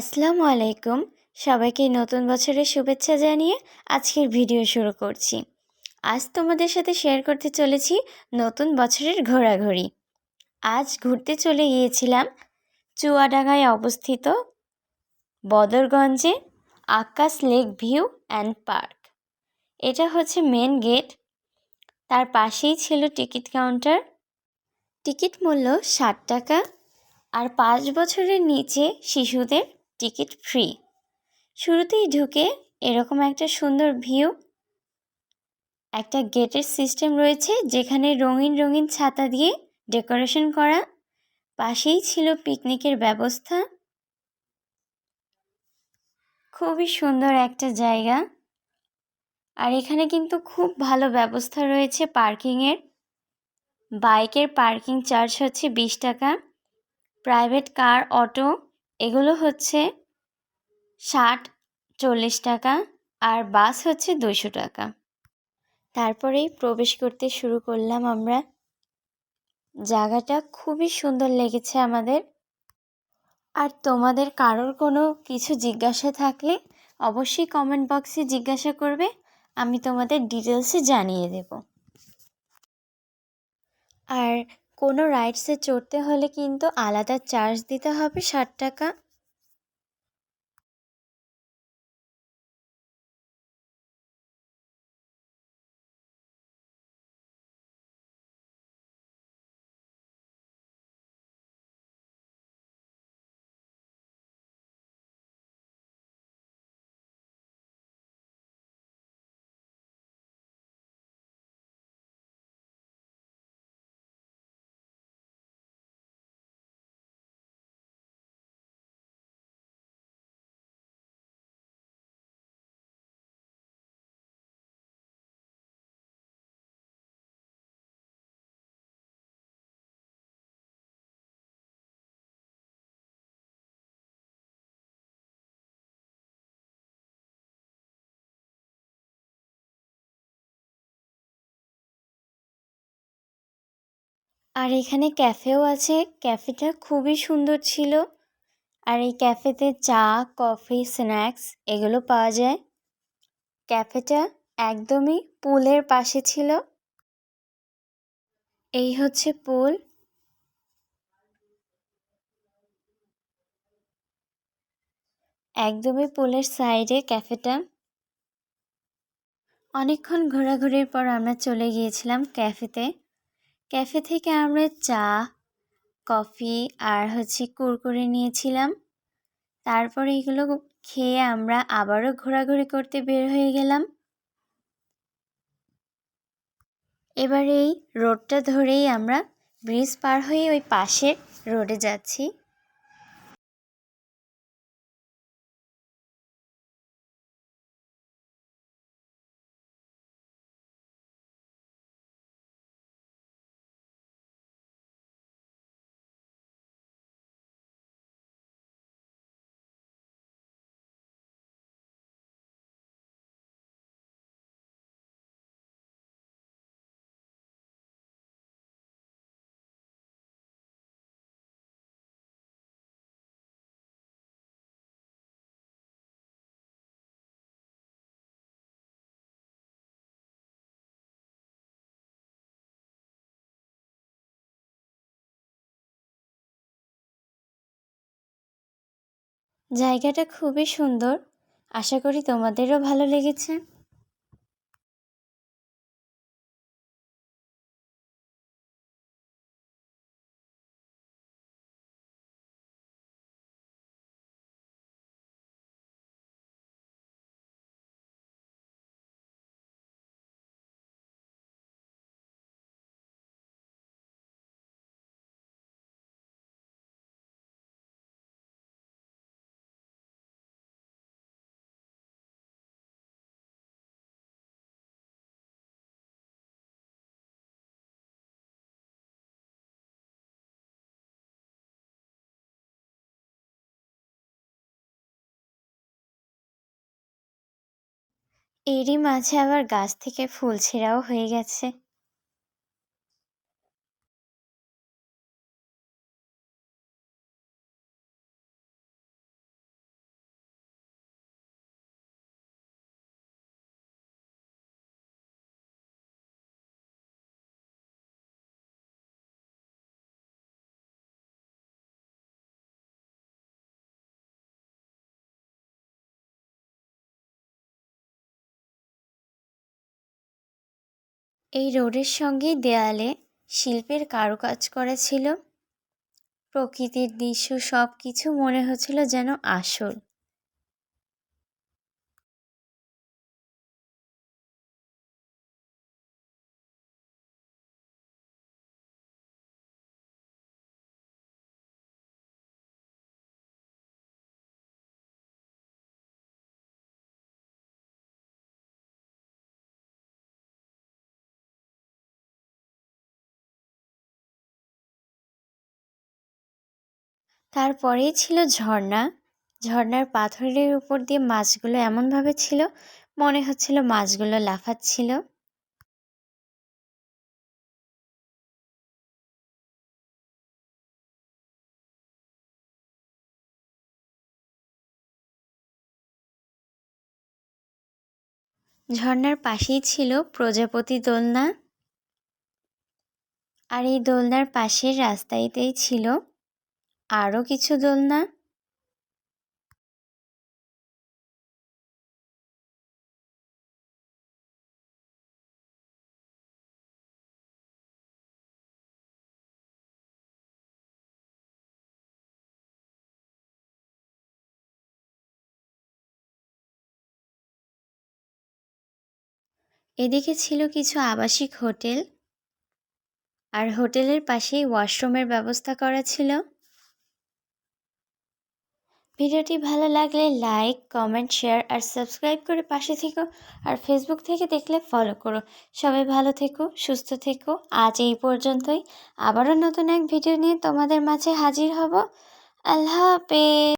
আসসালামু আলাইকুম। সবাইকে নতুন বছরের শুভেচ্ছা জানিয়ে আজকের ভিডিও শুরু করছি। আজ তোমাদের সাথে শেয়ার করতে চলেছি নতুন বছরের ঘোরাঘুরি। আজ ঘুরতে চলে গিয়েছিলাম চুয়াডাঙ্গায় অবস্থিত বদরগঞ্জে Akash lake view and park এটা হচ্ছে মেন গেট তার পাশেই ছিল টিকিট কাউন্টার টিকিট মূল্য ষাট টাকা। আর পাঁচ বছরের নিচে শিশুদের টিকিট ফ্রি। শুরুতেই ঢুকে এরকম একটা সুন্দর ভিউ, একটা গেটের সিস্টেম রয়েছে যেখানে রঙিন রঙিন ছাতা দিয়ে ডেকোরেশন করা, পাশেই ছিল পিকনিকের ব্যবস্থা। খুবই সুন্দর একটা জায়গা। আর এখানে কিন্তু খুব ভালো ব্যবস্থা রয়েছে পার্কিংয়ের। বাইকের পার্কিং চার্জ হচ্ছে বিশ টাকা। প্রাইভেট কার, অটো এগুলো হচ্ছে ষাট, চল্লিশ টাকা আর বাস হচ্ছে দুশো টাকা। তারপরেই প্রবেশ করতে শুরু করলাম আমরা। জায়গাটা খুবই সুন্দর লেগেছে আমাদের। আর তোমাদের কারোর কোনো কিছু জিজ্ঞাসা থাকলে অবশ্যই কমেন্ট বক্সে জিজ্ঞাসা করবে, আমি তোমাদের ডিটেলসে জানিয়ে দেব। আর কোনো রাইডসে চড়তে হলে কিন্তু আলাদা চার্জ দিতে হবে ষাট টাকা। আর এখানে ক্যাফেও আছে। ক্যাফেটা খুবই সুন্দর ছিল। আর এই ক্যাফেতে চা, কফি, স্ন্যাক্স এগুলো পাওয়া যায়। ক্যাফেটা একদমই পুলের পাশে ছিল। এই হচ্ছে পুল। একদমই পুলের সাইডে ক্যাফেটা। অনেকক্ষণ ঘোরাঘুরির পর আমরা চলে গিয়েছিলাম ক্যাফেতে। ক্যাফে থেকে আমরা চা, কফি আর হচ্ছে কুরকুরে নিয়েছিলাম। তারপরে এগুলো খেয়ে আমরা আবারও ঘোরাঘুরি করতে বের হয়ে গেলাম। এবার এই রোডটা ধরেই আমরা ব্রিজ পার হয়ে ওই পাশের রোডে যাচ্ছি। জায়গাটা খুবই সুন্দর। আশা করি তোমাদেরও ভালো লেগেছে। এরই মাঝে আবার গাছ থেকে ফুল ছেঁড়াও হয়ে গেছে। এই রোডের সঙ্গেই দেয়ালে শিল্পের কারুকাজ করা ছিল। প্রকৃতির দৃশ্য সব কিছু মনে হচ্ছিল যেন আসল। তারপরেই ছিল ঝর্ণা। ঝর্ণার পাথরের উপর দিয়ে মাছগুলো এমনভাবে ছিল, মনে হচ্ছিল মাছগুলো লাফাচ্ছিল। ঝর্ণার পাশেই ছিল প্রজাপতি দোলনা। আর এই দোলনার পাশের রাস্তাইতেই ছিল আরও কিছু দোলনা? এদিকে ছিল কিছু আবাসিক হোটেল। আর হোটেলের পাশেই ওয়াশরুমের ব্যবস্থা করা ছিল। ভিডিওটি ভালো লাগলে লাইক, কমেন্ট, শেয়ার আর সাবস্ক্রাইব করে পাশে থেকো আর ফেসবুক থেকে দেখলে ফলো করো। সবাই ভালো থেকো, সুস্থ থেকো। আজ এই পর্যন্তই। আবারও নতুন এক ভিডিও নিয়ে তোমাদের মাঝে হাজির হব। আল্লাহ হাফেজ।